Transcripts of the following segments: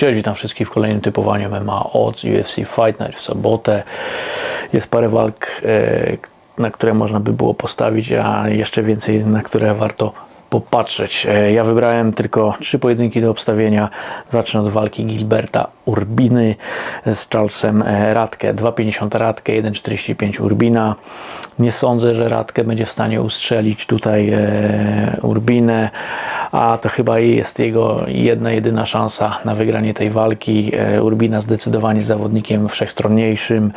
Cześć, witam wszystkich w kolejnym typowaniu MMA od UFC Fight Night w sobotę. Jest parę walk, e, na które można by było postawić, a jeszcze więcej, na które warto popatrzeć. E, Ja wybrałem tylko trzy pojedynki do obstawienia. Zacznę od walki Gilberta Urbiny z Charlesem Radkę. 2,50 Radkę, 1,45 Urbina. Nie sądzę, że Radkę będzie w stanie ustrzelić tutaj e, Urbinę, a to chyba jest jego jedna, jedyna szansa na wygranie tej walki. E, Urbina zdecydowanie zawodnikiem wszechstronniejszym,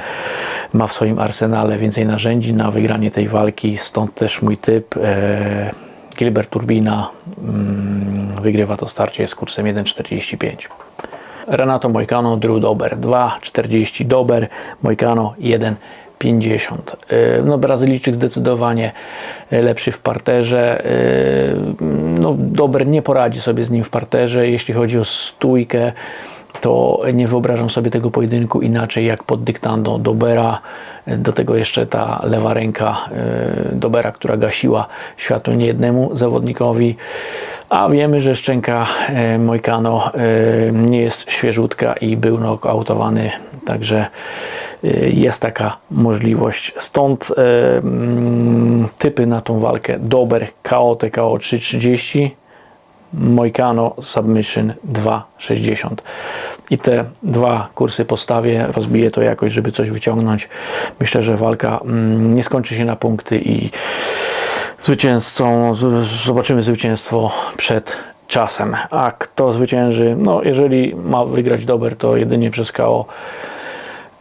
ma w swoim arsenale więcej narzędzi na wygranie tej walki, stąd też mój typ. E, Gilbert Urbina mm, wygrywa to starcie z kursem 1,45. Renato Mojcano, Drew Dober 2,40 Dober, Mojcano 1,45. 50. Y, no, Brazylijczyk zdecydowanie y, lepszy w parterze. Y, no, Dober nie poradzi sobie z nim w parterze. Jeśli chodzi o stójkę, to nie wyobrażam sobie tego pojedynku inaczej jak pod dyktando Dobera. Do tego jeszcze ta lewa ręka Dobera, która gasiła światło niejednemu zawodnikowi. A wiemy, że szczęka Mojkano nie jest świeżutka i był knockoutowany, także jest taka możliwość. Stąd e, mm, typy na tą walkę. Dober KO TKO 330 Moicano Submission 2,60. I te dwa kursy postawię, rozbiję to jakoś, żeby coś wyciągnąć. Myślę, że walka mm, nie skończy się na punkty i zwycięzcą, zobaczymy zwycięstwo przed czasem. A kto zwycięży? No, jeżeli ma wygrać Dober, to jedynie przez KO,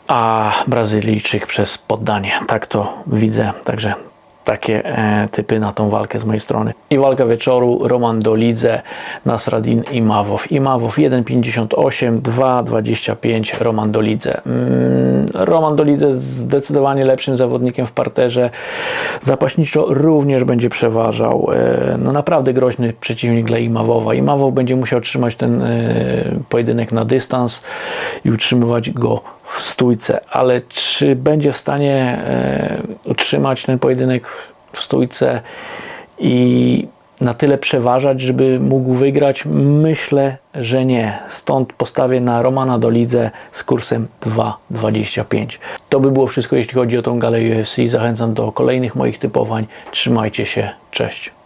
a Brazylijczyk przez poddanie. Tak to widzę. Także takie e, typy na tą walkę z mojej strony. I walka wieczoru Roman Dolidze, Nasradin Imawow. Imawow 1,58, 2,25 Roman Dolidze. Mm, Roman Dolidze zdecydowanie lepszym zawodnikiem w parterze. Zapaśniczo również będzie przeważał. E, no naprawdę groźny przeciwnik dla Imawowa. Imawow będzie musiał trzymać ten e, pojedynek na dystans i utrzymywać go w stójce, ale czy będzie w stanie e, utrzymać ten pojedynek w stójce i na tyle przeważać, żeby mógł wygrać? Myślę, że nie. Stąd postawię na Romana Dolidze z kursem 2,25. To by było wszystko, jeśli chodzi o tą galę UFC. Zachęcam do kolejnych moich typowań. Trzymajcie się. Cześć.